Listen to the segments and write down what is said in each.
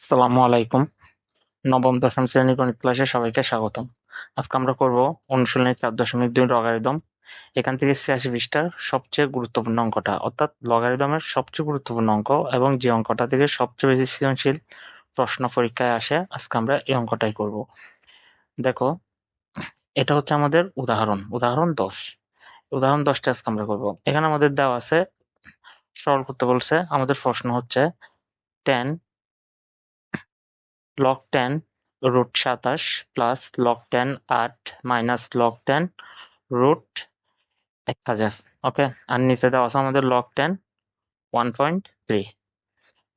আসসালামু আলাইকুম। নবম, দশম শ্রেণি গণিত ক্লাসে সবাইকে স্বাগতম। আজকে আমরা করব অনুশীলনী চার দশমিক দুই লগারিদম। এখান থেকে ছিয়াশি পৃষ্ঠার সবচেয়ে গুরুত্বপূর্ণ অঙ্কটা, অর্থাৎ লগারিদমের সবচেয়ে গুরুত্বপূর্ণ অঙ্ক এবং যে অঙ্কটা থেকে সবচেয়ে বেশি সৃজনশীল প্রশ্ন পরীক্ষায় আসে, আজকে আমরা এই অঙ্কটাই করব। দেখো, এটা হচ্ছে আমাদের উদাহরণ উদাহরণ দশ। উদাহরণ দশটা আজকে আমরা করব। এখানে আমাদের দেওয়া আছে, সরল করতে বলছে, আমাদের প্রশ্ন হচ্ছে টেন টেন রুট সাতাশ প্লাস টেন আট মাইনাস টেন রুট এক হাজার ওকে আর নিচে দেওয়া আছে আমাদের টেন ওয়ান পয়েন্ট থ্রি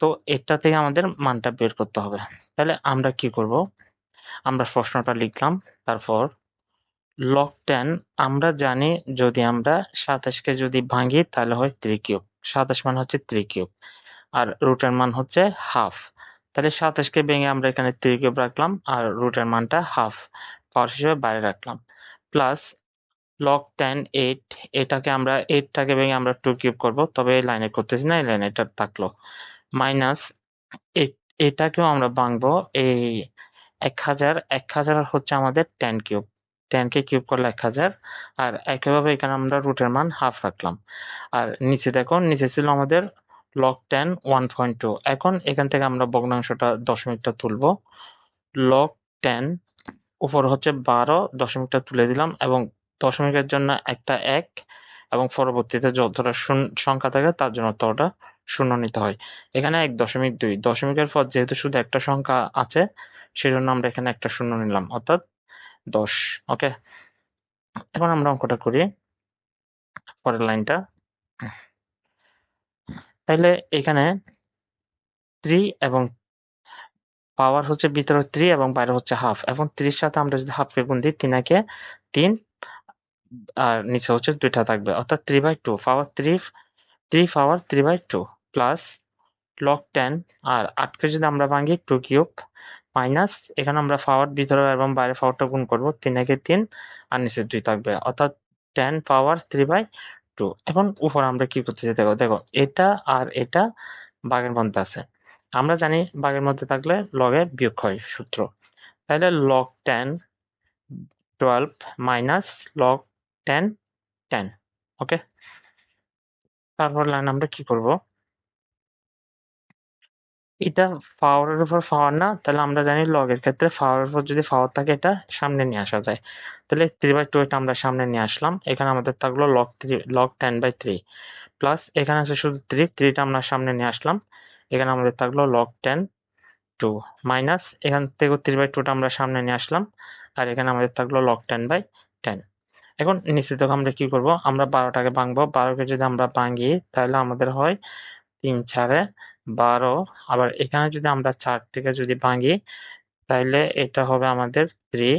তো এটা থেকে আমাদের মানটা বের করতে হবে। তাহলে আমরা কি করব? আমরা প্রশ্নটা লিখলাম, তারপর লগ টেন আমরা জানি যদি আমরা সাতাশকে যদি ভাঙি তাহলে হয় থ্রি কিউব সাতাশ মান হচ্ছে থ্রি কিউব আর রুটের মান হচ্ছে হাফ তাহলে সাতাশকে ভেঙে আমরা এখানে থ্রি কিউব রাখলাম আর রুটের মানটা হাফ পাওয়ার হিসেবে বাইরে রাখলাম। প্লাস লক টেন এইট এটাকে আমরা এইটটাকে ভেঙে আমরা টু কিউব করব, তবে এই লাইনে করতেছি না, এই লাইনে এটা থাকল। মাইনাস এটাকেও আমরা ভাঙবো এই এক হাজার এক হাজার হচ্ছে আমাদের টেন কিউব টেনকে কিউব করলে এক হাজার, আর একইভাবে এখানে আমরা রুটের মান হাফ রাখলাম। আর নিচে দেখো, নিচে ছিল আমাদের ওয়ান পয়েন্ট টু এখন এখান থেকে আমরা ভগ্নাংশটা দশমিকটা তুলব। লগ টেন উপর হচ্ছে বারো, দশমিকটা তুলে দিলাম এবং দশমিকের জন্য একটা এক এবং পরবর্তীতে যতটা সংখ্যা থাকে তার জন্য ততটা শূন্য নিতে হয়। এখানে এক দশমিক দুই। দশমিকের পর যেহেতু শুধু একটা সংখ্যা আছে, সেজন্য আমরা এখানে একটা শূন্য নিলাম, অর্থাৎ দশ। ওকে? এখন আমরা অঙ্কটা করি। পরের লাইনটা। তাইলে এখানে থ্রি এবং পাওয়ার হচ্ছে ভিতরে থ্রি এবং বাইরে হচ্ছে হাফ এবং থ্রির সাথে আমরা যদি হাফকে গুণ দিই তিনাকে তিন, আর নিচে হচ্ছে দুইটা থাকবে। অর্থাৎ three by two power three three power three by two plus log ten আর আটকে যদি আমরা ভাঙি টু কিউব মাইনাস এখানে আমরা পাওয়ার ভিতরে এবং বাইরে পাওয়ারটা গুণ করব, তিন একে তিন, আর নিচে দুই থাকবে। অর্থাৎ ten power three by two. এখন উপর আমরা কি করতেছি? দেখো দেখো, এটা আর এটা বাঘের মধ্যে আছে। আমরা জানি বাঘের মধ্যে থাকলে লগের বিয়োগ হয় সূত্র। তাহলে log ten twelve minus log ten ten okay তারপর লাইন আমরা কি করব? এটা পাওয়ারের উপর পাওয়ার না, তাহলে আমরা জানি লগের ক্ষেত্রে পাওয়ারের উপর যদি পাওয়ার থাকে এটা সামনে নিয়ে আসা যায়। তাহলে থ্রি বাই টু এটা আমরা সামনে নিয়ে আসলাম, এখানে আমাদের থাকল log three log ten by three plus এখানে আছে শুধু থ্রি থ্রিটা আমরা সামনে নিয়ে আসলাম, এখানে আমাদের থাকল লগ টেন টু মাইনাস এখান থেকে থ্রি বাই টুটা আমরা সামনে নিয়ে আসলাম, আর এখানে আমাদের থাকল লগ টেন বাই টেন এখন নিশ্চিত আমরা কি করব, আমরা বারোটাকে ভাঙবো, বারোকে যদি আমরা ভাঙি, তাহলে আমাদের হয় তিন চারে বারো। আবার এখানে যদি আমরা চার থেকে যদি ভাঙি তাহলে এটা হবে আমাদের থ্রি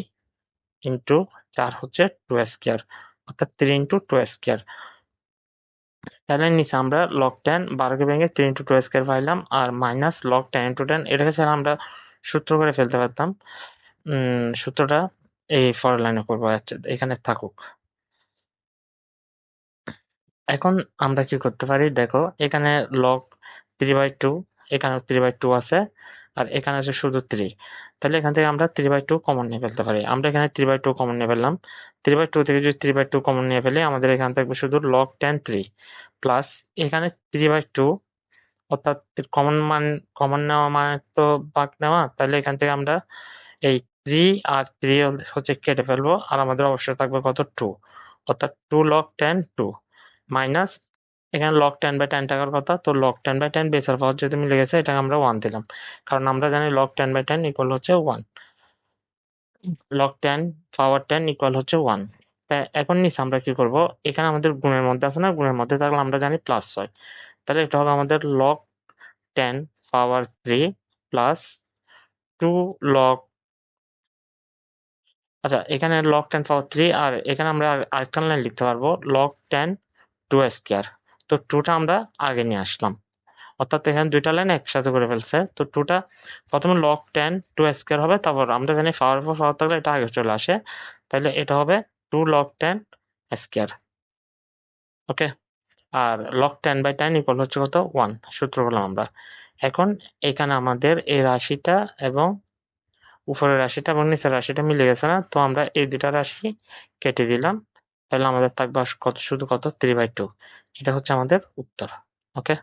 ইন্টু চার হচ্ছে টু স্কোয়ার অর্থাৎ থ্রি ইন্টু টু স্কোয়ার তাহলে নিচে আমরা লক টেন বারোকে ভেঙে থ্রি ইন্টু টু স্কোয়ার পাইলাম আর minus log ten into ten এটাকে ছাড়া আমরা সূত্র করে ফেলতে পারতাম। সূত্রটা এই ফর লাইনে করব আচ্ছা এখানে থাকুক। এখন আমরা কি করতে পারি? দেখো, এখানে লক থ্রি বাই টু এখানে থ্রি বাই টু আছে, আর এখানে আছে শুধু থ্রি তাহলে এখান থেকে আমরা থ্রি বাই টু কমন নিয়ে ফেলতে পারি। আমরা এখানে থ্রি বাই টু কমন নিয়ে ফেললাম। থ্রি বাই টু থেকে যদি থ্রি বাই টু কমন নিয়ে ফেলি, আমাদের এখান থাকবে শুধু লক টেন থ্রি প্লাস এখানে থ্রি বাই টু অর্থাৎ কমন মান কমন নেওয়া মানে তো বাক নেওয়া, তাহলে এখান থেকে আমরা এই থ্রি আর থ্রি হচ্ছে কেটে ফেলব, আর আমাদের অবশ্যই থাকবে কত? টু অর্থাৎ two log ten two minus এখানে লক টেন বাই টেন টাকার কথা। তো লক টেন বাই টেন বেসার পাওয়ার যেহেতু মিলে গেছে, এটাকে আমরা ওয়ান দিলাম। কারণ আমরা জানি log ten by ten equal হচ্ছে one log ten power ten equal হচ্ছে ওয়ান এখন নিচে আমরা কি করব? এখানে আমাদের গুণের মধ্যে আছে না? গুণের মধ্যে থাকলে আমরা জানি প্লাস ছয়। তাহলে এটা হবে আমাদের log ten power three plus two log আচ্ছা এখানে লক টেন পাওয়ার থ্রি আর এখানে আমরা আরেকটা লাইন লিখতে পারব। লক টেন টু স্কোয়ার তো টুটা আমরা আগে নিয়ে আসলাম। অর্থাৎ এখানে দুইটা লাইন একসাথে করে ফেলছে। তো টুটা প্রথমে লক টেন টু স্কোয়ার হবে, তারপর আমরা জানি পাওয়ার ফোর পাওয়ার থাকলে এটা আগে চলে আসে। তাহলে এটা হবে two log ten square okay R log ten by ten equal হচ্ছে কত? ওয়ান সূত্র বললাম আমরা। এখন এখানে আমাদের এই রাশিটা এবং উপরের রাশিটা এবং নিচের রাশিটা মিলে গেছে না? তো আমরা এই দুটা রাশি কেটে দিলাম। তাহলে আমাদের থাকবে কত শুধু কত? থ্রি বাই টু এটা হচ্ছে আমাদের উত্তর ওকে